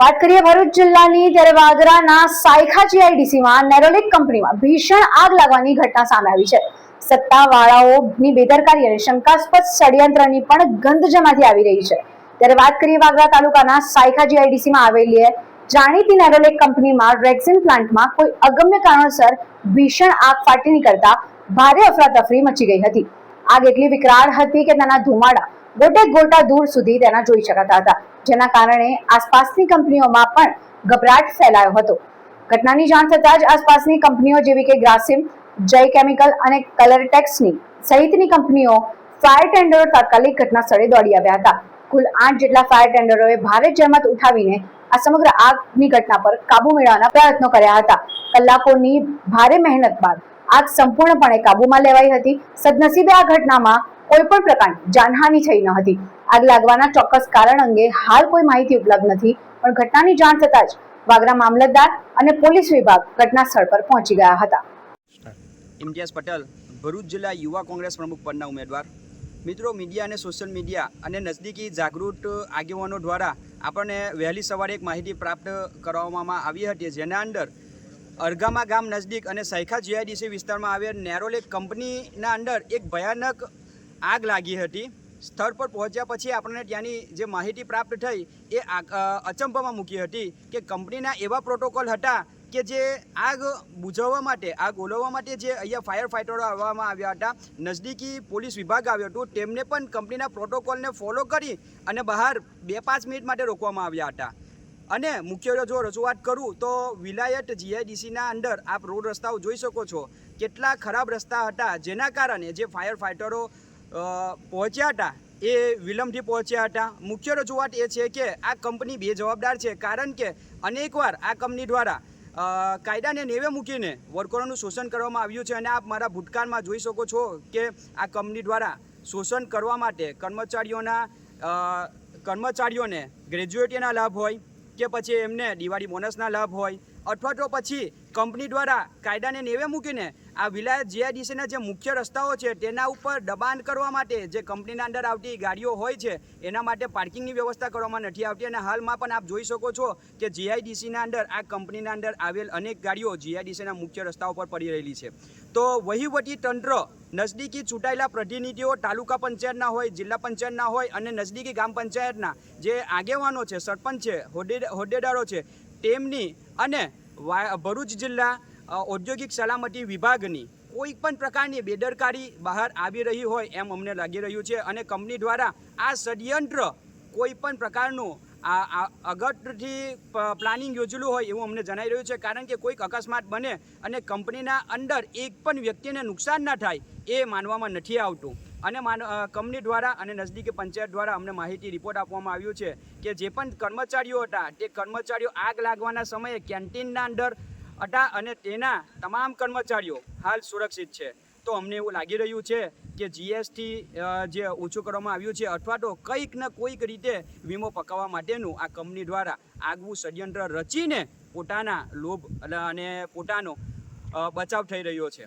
વાત કરીએ ભરૂચ જિલ્લાની, ત્યારે વાગરાના સાયખા જીઆઈડીસીમાં નેરોલિક કંપનીમાં ભીષણ આગ લાગવાની ઘટના સામે આવી છે. સત્તાવાળાઓની બેદરકારી અને શંકાસ્પદ ષડયંત્રની પણ ગંધ જમાથી આવી રહી છે. ત્યારે વાત કરીએ વાગરા તાલુકાના સાયખા જીઆઈડીસીમાં આવેલી જાણીતી નેરોલિક કંપનીમાં રેક્સિન પ્લાન્ટમાં કોઈ અગમ્ય કારણોસર ભીષણ આગ ફાટી નીકળતા ભારે અફરાતફરી મચી ગઈ હતી. આગ એટલી વિકરાળ હતી કે તેના ધુમાડા ગોટે ગોટા દૂર સુધી તેના જોઈ શકાતા હતા, જેના કારણે આસપાસની કંપનીઓમાં પણ ગભરાટ ફેલાયો હતો. ઘટનાની જાણ થતાં જ આસપાસની કંપનીઓ જેવી કે ગ્રાસિમ, જય કેમિકલ અને કલરટેક્સની સહિતની કંપનીઓ ફાયર ટેન્ડરો તાત્કાલિક ઘટના સ્થળે દોડી આવ્યા હતા. કુલ આઠ જેટલા ફાયર ટેન્ડરોએ ભારે જહેમત ઉઠાવીને આ સમગ્ર આગની ઘટના પર કાબુ મેળવવાના પ્રયત્નો કર્યા હતા. કલાકોની ભારે મહેનત બાદ આગ સંપૂર્ણપણે કાબૂમાં લેવાઈ હતી. સદનસીબે આ ઘટનામાં કોઈ પણ પ્રકારની જાનહાની થઈ ન હતી. આગ લાગવાના ચોક્કસ કારણ અંગે હાલ કોઈ માહિતી ઉપલબ્ધ નથી, પણ ઘટનાની જાણ થતાં જ વાગરા મામલતદાર અને પોલીસ વિભાગ ઘટના સ્થળ પર પહોંચી ગયા હતા. ઇમ્તિયાઝ પટેલ, ભરૂચ જિલ્લા યુવા કોંગ્રેસ પ્રમુખ પદના ઉમેદવાર. મિત્રો, મીડિયા અને સોશિયલ મીડિયા અને નજદીકી જાગૃત આગેવાનો દ્વારા આપણને વહેલી સવારે એક માહિતી પ્રાપ્ત કરવામાં આવી હતી, જેના અંદર અરગામા ગામ નજદીક અને સૈખા જીઆઈડીસી વિસ્તારમાં આવેલ નેરોલેક કંપનીના અંદર એક ભયાનક આગ લાગી હતી. સ્થળ પર પહોંચ્યા પછી આપણને ત્યાંની જે માહિતી પ્રાપ્ત થઈ, એ અચંબામાં મૂકી હતી કે કંપનીના એવા પ્રોટોકોલ હતા કે જે આગ બુઝાવવા માટે, આગ ઓલવવા માટે જે અહીંયા ફાયર ફાઇટરો આવવામાં આવ્યા હતા. નજદીકી પોલીસ વિભાગ આવ્યો હતો. તેમને પણ કંપનીના પ્રોટોકોલને ફોલો કરી અને બહાર બે પાંચ મિનિટ માટે રોકવામાં આવ્યા હતા. અને મુખ્ય જો રજૂઆત કરું તો વિલાયત જીઆઈડીસીના અંદર આપ રોડ રસ્તાઓ જોઈ શકો છો. કેટલા ખરાબ રસ્તા હતા જેના કારણે જે ફાયર ફાઇટરો પહોંચ્યા હતા. એ વિલંબથી પહોંચ્યા હતા. મુખ્ય રજૂઆત એ છે કે આ કંપની બે જવાબદાર છે. કારણ કે અનેકવાર આ કંપની દ્વારા કાયદાને નેવે મૂકીને વર્કરોનું શોષણ કરવામાં આવ્યું છે. અને આપ મારા ભૂતકાળમાં જોઈ શકો છો કે આ કંપની દ્વારા શોષણ કરવા માટે કર્મચારીઓના કર્મચારીઓને ગ્રેજ્યુએટીના લાભ હોય કે પછી એમને દિવાળી બોનસના લાભ હોય, અથવા તો પછી કંપની દ્વારા કાયદાને નેવે મૂકીને આ વિલાયત જીઆઈડીસીના જે મુખ્ય રસ્તાઓ છે, તેના ઉપર દબાણ કરવા માટે જે કંપનીના અંદર આવતી ગાડીઓ હોય છે, એના માટે પાર્કિંગની વ્યવસ્થા કરવામાં નથી આવતી. અને હાલમાં પણ આપ જોઈ શકો છો કે જીઆઈડીસીના અંદર, આ કંપનીના અંદર આવેલ અનેક ગાડીઓ જીઆઈડીસીના મુખ્ય રસ્તાઓ પર પડી રહેલી છે. તો વહીવટી તંત્ર નજદીકી ચૂંટાયેલા પ્રતિનિધિઓ તાલુકા પંચાયતના હોય, જિલ્લા પંચાયતના હોય અને નજદીકી ગામ પંચાયતના જે આગેવાનો છે, સરપંચ છે હોદ્દેદારો છે, તેમની અને ભરૂચ જિલ્લા ઔદ્યોગિક સલામતી વિભાગની કોઈ પણ પ્રકારની બેદરકારી બહાર આવી રહી હોય એમ અમને લાગી રહ્યું છે અને કંપની દ્વારા આ ષડયંત્ર કોઈ પણ પ્રકારનું આ અગટથી પ્લાનિંગ યોજેલું હોય એવું અમને જણાઈ રહ્યું છે કારણ કે કોઈક અકસ્માત બને અને કંપનીના અંદર એક પણ વ્યક્તિને નુકસાન ના થાય એ માનવામાં નથી આવતું. અને માન કંપની દ્વારા અને નજદીકી પંચાયત દ્વારા અમને માહિતી રિપોર્ટ આપવામાં આવ્યું છે કે જે પણ કર્મચારીઓ હતા તે કર્મચારીઓ આગ લાગવાના સમયે કેન્ટીનના અંદર હતા અને તેના તમામ કર્મચારીઓ હાલ સુરક્ષિત છે. તો અમને એવું લાગી રહ્યું છે કે જીએસટી જે ઓછું કરવામાં આવ્યું છે અથવા તો કંઈક ને કોઈક રીતે વીમો પકાવવા માટેનું આ કંપની દ્વારા આગવું ષડયંત્ર રચીને પોતાના લોભ અને પોતાનો બચાવ થઈ રહ્યો છે.